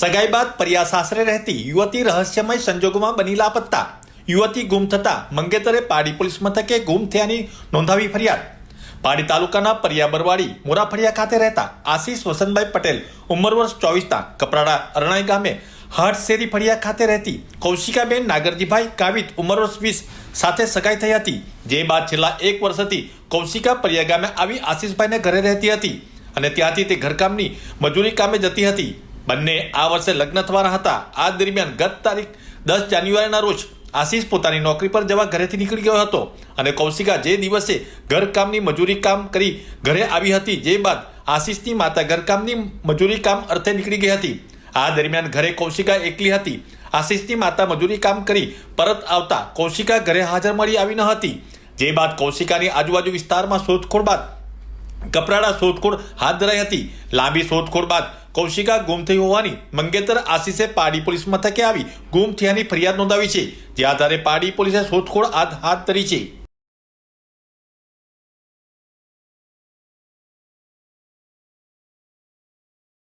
સગાઈ બાદ પરિયા સાસરે રહેતી યુવતી રહસ્યમય સંજોગોમાં બની લાપત્તા. યુવતી ગુમ થતા મંગેતરે પાડી પોલીસ મથકે ગુમ થયાની નોંધાવી ફરિયાદ. પાડી તાલુકાના પરિયા બરવાડી મોરાફળિયા ખાતે રહેતા આશીષ વસંતભાઈ પટેલ ઉંમર વર્ષ ચોવીસના કપરાડા અરણાઈ ગામે હાટ શેરી ફળિયા ખાતે રહેતી કૌશિકાબેન નાગરજીભાઈ કાવિત ઉંમર વર્ષ વીસ સાથે સગાઈ થઈ હતી. જે બાદ છેલ્લા એક વર્ષથી કૌશિકા પરિયા ગામે આવી આશીષભાઈને ઘરે રહેતી હતી અને ત્યાંથી તે ઘરકામની મજૂરી કામે જતી હતી. બંને આ વર્ષે લગ્ન થવાના હતા. આ દરમિયાન ગત તારીખ દસ જાન્યુઆરીના રોજ આશીષ પોતાની નોકરી પર જવા ઘરેથી નીકળી ગયો હતો અને કૌશિકા જે દિવસે ઘરકામની મજૂરી કામ કરી ઘરે આવી હતી જે બાદ આશીષની માતા ઘરકામની મજૂરી કામ અર્થે નીકળી ગઈ હતી. આ દરમિયાન ઘરે કૌશિકા એકલી હતી. આશીષની માતા મજૂરી કામ કરી પરત આવતા કૌશિકા ઘરે હાજર મળી આવી ન હતી. જે બાદ કૌશિકાની આજુબાજુ વિસ્તારમાં શોધખોળ બાદ કપરાડા શોધખોળ હાથ ધરાઈ હતી. લાંબી શોધખોળ બાદ કૌશિકા ગુમ થઈ હોવાની મંગેતર આશીષે પાડી પોલીસ મથકે આવી ગુમ થયાની ફરિયાદ નોંધાવી છે. જે આધારે પાડી પોલીસે શોધખોળ હાથ ધરી છે.